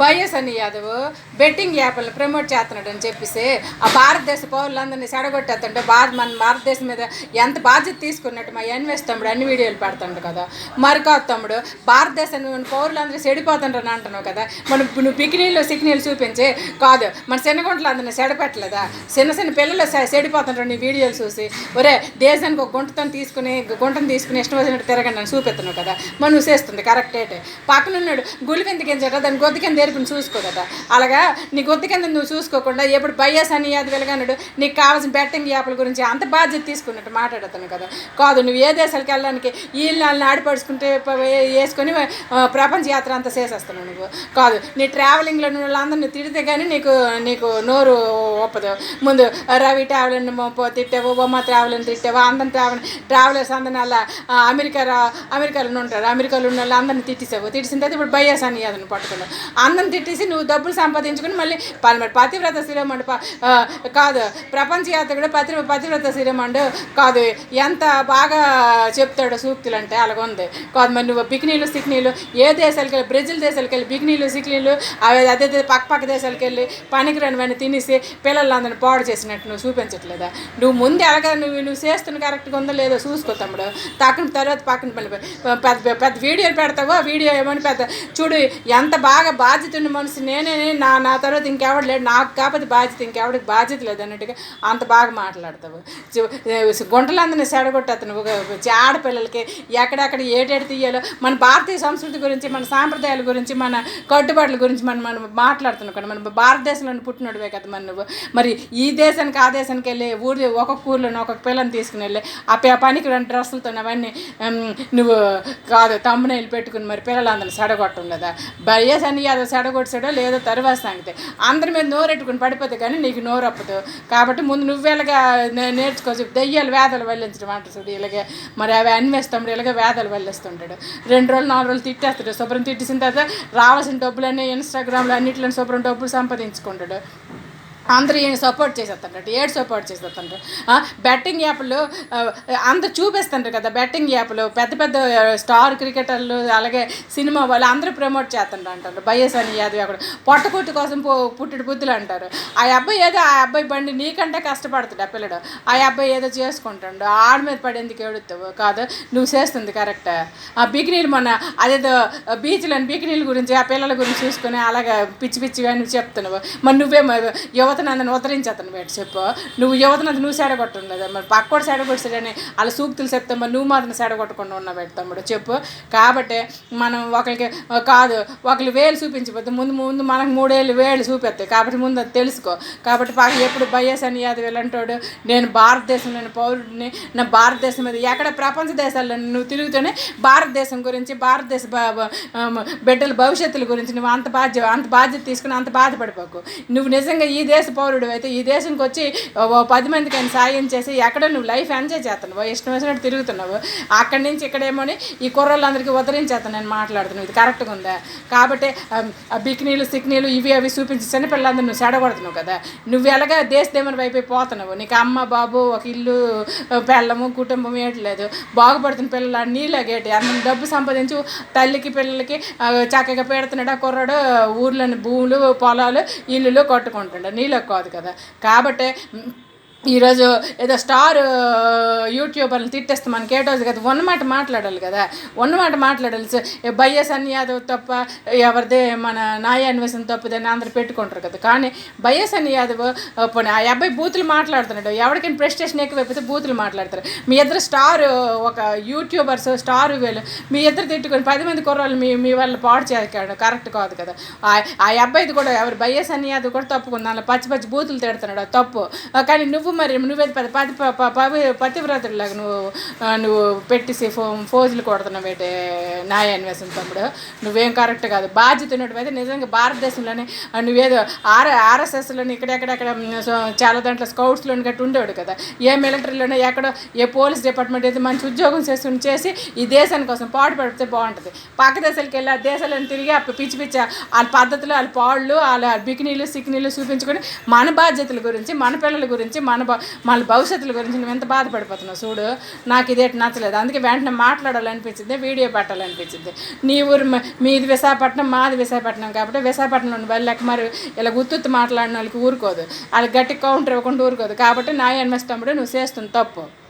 YS అని Yadav. Betting యాప్లను promote చేస్తున్నాడు అని చెప్పేసి ఆ భారతదేశ పౌరులందరినీ సెడగొట్టేస్తుంటే భారత మన భారతదేశం మీద ఎంత బాధ్యత తీసుకున్నట్టు మా ఎన్వేస్ తమ్ముడు అన్ని వీడియోలు పెడతాడు కదా. మరికా తమ్ముడు భారతదేశం పౌరులందరూ చెడిపోతుంటారని అంటున్నావు కదా. మనం నువ్వు పిక్నీళ్ళు సిగ్నీలు చూపించి కాదు మన చిన్నగుంటలు అందరినీ సెడపెట్టలేదా చిన్న చిన్న పిల్లలు చెడిపోతుంటారు నీ వీడియోలు చూసి. ఒరే దేశానికి ఒక గుంటతో తీసుకుని గుంటను తీసుకుని ఇష్టం వచ్చినట్టు తిరగండి అని చూపెత్తున్నావు కదా. మనం చేస్తుంది కరెక్ట్ అయితే పక్కన ఉన్నాడు గులి కింద గింజట దాని గొద్దు కింద ఎరుపుని చూసుకో కదా అలాగా నీ గొద్దు కింద నువ్వు చూసుకోకుండా ఎప్పుడు బయ్యాస్ అని అది వెలగనడు. నీకు కావాల్సిన బెట్టింగ్ యాప్ల గురించి అంత బాధ్యత తీసుకున్నట్టు మాట్లాడతాను కదా. కాదు నువ్వు ఏ దేశాలకు వెళ్ళడానికి వీళ్ళు వాళ్ళని ఆడిపడుచుకుంటే వేసుకొని ప్రపంచ యాత్ర అంతా చేసేస్తున్నావు నువ్వు. కాదు నీ ట్రావెలింగ్లో నువ్వు వాళ్ళందరినీ తిడితే కానీ నీకు నీకు నోరు ఒప్పదు. ముందు రవి ట్రావెల్ తిట్టావు బొమ్మ ట్రావెల్ తిట్టావు అందరిని ట్రావెల్ ట్రావెలర్స్ అందరిని అలా అమెరికా అమెరికాలో ఉంటారు అమెరికాలో ఉన్న వాళ్ళు అందరిని తిట్టేసావు. తిట్టిసిన తర్వాత ఇప్పుడు బయ్యాస్ అని అతను పట్టుకున్నావు. అందరిని తిట్టేసి నువ్వు డబ్బులు సంపాదించుకుని మళ్ళీ ప- మరి పతివ్రత శిరోమండు కాదు ప్రపంచ కూడా పతి పతివ్రత శిరోమండు కాదు. ఎంత బాగా చెప్తాడు సూక్తులు అంటే అలాగుంది. కాదు మరి నువ్వు బికినీలు సిక్నీలు ఏ దేశాలకు వెళ్ళి బ్రెజిల్ దేశాలకు వెళ్ళి బికినీలు సిక్నీలు అవి అదే పక్క పక్క దేశాలకు వెళ్ళి పనికిరానివన్నీ తినేసి పిల్లలందరినీ పాడు చేసినట్టు నువ్వు చూపించట్లేదా? నువ్వు ముందు ఎలాగ నువ్వు నువ్వు చేస్తున్న కరెక్ట్గా ఉందో లేదో చూసుకో తమ్ముడు. తక్కువ తర్వాత పక్కన పని పెద్ద పెద్ద వీడియోలు పెడతావో వీడియో ఏమని పెద్ద చూడు ఎంత బాగా బాధ్యత ఉన్న మనిషి నేనే నా నా తర్వాత ఇంకెవడు లేడు. నాకు కాకపోతే బాధ్యత ఇంకెవడికి బాధ్యత లేదు అన్నట్టుగా అంత బాగా మాట్లాడతావు. చు- సెడగొట్టి అతను ఆడపిల్లలకి ఎక్కడెక్కడ ఏటేడు తీయాలో. మన భారతీయ సంస్కృతి గురించి మన సాంప్రదాయాల గురించి మన కట్టుబాట్ల గురించి మనం మనం మాట్లాడుతున్నాం కదా. మన భారతదేశంలోని పుట్టినోడివే కదా మరి నువ్వు. మరి ఈ దేశానికి ఆ దేశానికి వెళ్ళి ఊరి ఒక్కొక్క ఊర్లో ఒక్కొక్క పిల్లని తీసుకుని వెళ్ళి ఆ పనికి రెండు డ్రెస్సులతో అవన్నీ నువ్వు కాదు తమ్మునైలు పెట్టుకుని మరి పిల్లలందరినీ సెడగొట్టం కదా బయ్యస్ అని సెడగొట్టాడో లేదో తర్వాత సంగతి. అందరి మీద నోరెట్టుకుని పడిపోతే కానీ నీకు నోరు అప్పదు. కాబట్టి ముందు నువ్వేలాగా నేర్చుకో నేర్చుకోవచ్చు దెయ్యాలు వేదలు వెళ్ళించడం అంటారు చూడు ఇలాగే. మరి అవి అన్వేస్తాడు ఇలాగే వేదలు వెళ్ళేస్తుంటాడు రెండు రోజులు నాలుగు రోజులు తిట్టేస్తాడు. శుభ్రం తిట్టేసిన తర్వాత రావాల్సిన డబ్బులన్నీ ఇన్స్టాగ్రామ్లో అన్నింటిలో శుభ్రం డబ్బులు సంపాదించుకుంటాడు. అందరూ ఈయన సపోర్ట్ చేసేస్తుంటారు. ఏడు సపోర్ట్ చేసేస్తుంటారు. బెట్టింగ్ యాప్లు అందరు చూపిస్తుంటారు కదా బెట్టింగ్ యాప్లు పెద్ద పెద్ద స్టార్ క్రికెటర్లు అలాగే సినిమా వాళ్ళు అందరూ ప్రమోట్ చేస్తుంటారు అంటారు. బయ్యస్ అని యాదవ్ అక్కడ. పొట్టకుట్టు కోసం పో బుద్ధులు అంటారు. ఆ అబ్బాయి ఏదో ఆ అబ్బాయి బండి నీకంటే కష్టపడుతుంది ఆ పిల్లడు. ఆ అబ్బాయి ఏదో చేసుకుంటాడు. ఆడ మీద పడేందుకు ఏడుతావు? కాదు నువ్వు చేస్తుంది కరెక్ట్ ఆ బికినీలు మొన్న అదేదో బీచ్లో బికినీల గురించి ఆ పిల్లల గురించి చూసుకొని అలాగే పిచ్చి పిచ్చిగా నువ్వు చెప్తున్నావు. మరి నువ్వే యువత యువతను అందరిని ఉద్ధరించేతను బయట చెప్పు. నువ్వు యువతను నువ్వు సెడగొట్టుండదు. మరి పక్కోడు సెడగొట్టాడని వాళ్ళ సూక్తులు చెప్తే మరి నువ్వు మాత్రం సెడగొట్టకుండా ఉన్నావు పెట్టి తమ్ముడు చెప్పు. కాబట్టి మనం ఒకరికి కాదు ఒకరికి వేలు చూపించబోద్దు ముందు ముందు మనకు మూడేళ్ళు వేలు చూపిస్తాయి కాబట్టి ముందు అది తెలుసుకో. కాబట్టి పాక ఎప్పుడు బయ్యస్ అని అది వెళ్ళంటాడు నేను భారతదేశంలోని పౌరుడిని నా భారతదేశం మీద ఎక్కడ ప్రపంచ దేశాల్లో నువ్వు తిరుగుతూనే భారతదేశం గురించి భారతదేశ బిడ్డల భవిష్యత్తుల గురించి నువ్వు అంత బాధ్యత అంత బాధ్యత తీసుకుని అంత బాధపడిపోకు. నువ్వు నిజంగా ఈ దేశం పౌరుడు అయితే ఈ దేశంకి వచ్చి ఓ పది మందికి ఆయన సాయం చేసి ఎక్కడ నువ్వు లైఫ్ ఎంజాయ్ చేస్తున్నావు? ఇష్టం వచ్చినట్టు తిరుగుతున్నావు? అక్కడి నుంచి ఇక్కడేమోని ఈ కుర్రోళ్ళందరికీ ఉదరించేస్తాను నేను మాట్లాడుతున్నావు ఇది కరెక్ట్గా ఉందా? కాబట్టి బిక్నీలు బికినీలు సిక్నీలు ఇవి అవి చూపించి చిన్నపిల్లలందరూ నువ్వు సెడగొడుతున్నావు కదా? నువ్వు ఎలాగ దేశ దేమని వైపు పోతున్నావు? నీకు అమ్మ బాబు ఒక ఇల్లు పెళ్ళము కుటుంబం ఏట్లేదు బాగుపడుతున్న పిల్లలు నీళ్ళగేటి అన్న డబ్బు సంపాదించు తల్లికి పిల్లలకి చక్కగా పెడుతున్నాడు ఆ కుర్రాడు? ఊర్లోని భూములు పొలాలు ఇల్లులు కట్టుకుంటాడు. నీళ్ళు కాదు కదా. కాబట్టే ఈరోజు ఏదో స్టార్ యూట్యూబర్ని తిట్టేస్తే మనకి ఏటోది కదా. మాట మాట్లాడాలి కదా. ఉన్నమాట మాట్లాడాలి. స- ఏ బయ్యస్ అని యాదవ్ తప్ప ఎవరిదే మన నాయ అన్వేషణ తప్పదని అందరు పెట్టుకుంటారు కదా. కానీ బయ్యస్ అని యాదవ్ ఆ, పోనీ ఆ అబ్బాయి బూతులు మాట్లాడుతున్నాడు. ఎవరికైనా ప్రెస్టేషన్ ఎక్కువైపోతే బూతులు మాట్లాడతారు. మీ ఇద్దరు స్టార్ ఒక యూట్యూబర్స్ స్టార్ వీళ్ళు మీ ఇద్దరు తిట్టుకొని పది మంది కుర్రాళ్ళు మీ మీ వాళ్ళు పాడు చేయకాడు కరెక్ట్ కాదు కదా. ఆ- ఆ అబ్బాయిది కూడా ఎవరు బయ్యస్ అని యాదవ్ కూడా తప్పుకుంది. పచ్చి పచ్చి బూతులు తిడుతున్నాడు. తప్పు. కానీ నువ్వు మరి నువ్వే పది పది పవి పతివ్రతలాగా నువ్వు నువ్వు పెట్టేసి ఫో ఫోజులు కొడుతున్నావు ఏంటి న్యాయాన్వేషణ తమ్ముడు. నువ్వేం కరెక్ట్ కాదు. బాధ్యత ఉన్నట్టువైతే నిజంగా భారతదేశంలోనే నువ్వేదో ఆర్ ఆర్ఎస్ఎస్లోని ఇక్కడెక్కడెక్కడ చాలా దాంట్లో స్కౌట్స్లోని గట్టి ఉండేవాడు కదా. ఏ మిలిటరీలోనే ఎక్కడో ఏ పోలీస్ డిపార్ట్మెంట్ అయితే మంచి ఉద్యోగం చేసుకుని చేసి ఈ దేశాని కోసం పాటు పడితే బాగుంటుంది. పక్క దేశాలకు వెళ్ళి ఆ దేశాలను తిరిగి ఆ పిచ్చి పిచ్చి వాళ్ళ పద్ధతులు వాళ్ళ పాళ్ళు వాళ్ళ బికినీలు సిక్నీలు చూపించుకొని మన బాధ్యతల గురించి మన పిల్లల గురించి మన మన భ- భవిష్యత్తుల గురించి నువ్వు ఎంత బాధపడిపోతున్నావు చూడు నాకు ఇదేటి నచ్చలేదు. అందుకే వెంటనే మాట్లాడాలనిపించింది వీడియో పెట్టాలనిపించింది. నీ ఊరు మీది విశాఖపట్నం మాది విశాఖపట్నం కాబట్టి విశాఖపట్నం వెళ్ళక మరి ఇలా గుర్తుత్తు మాట్లాడిన వాళ్ళకి ఊరుకోదు. వాళ్ళకి గట్టి కౌంటర్ ఇవ్వకుండా ఊరుకోదు. కాబట్టి నా ఇన్వెస్ట్ తమ్ముడు నువ్వు చేస్తున్న తప్పు.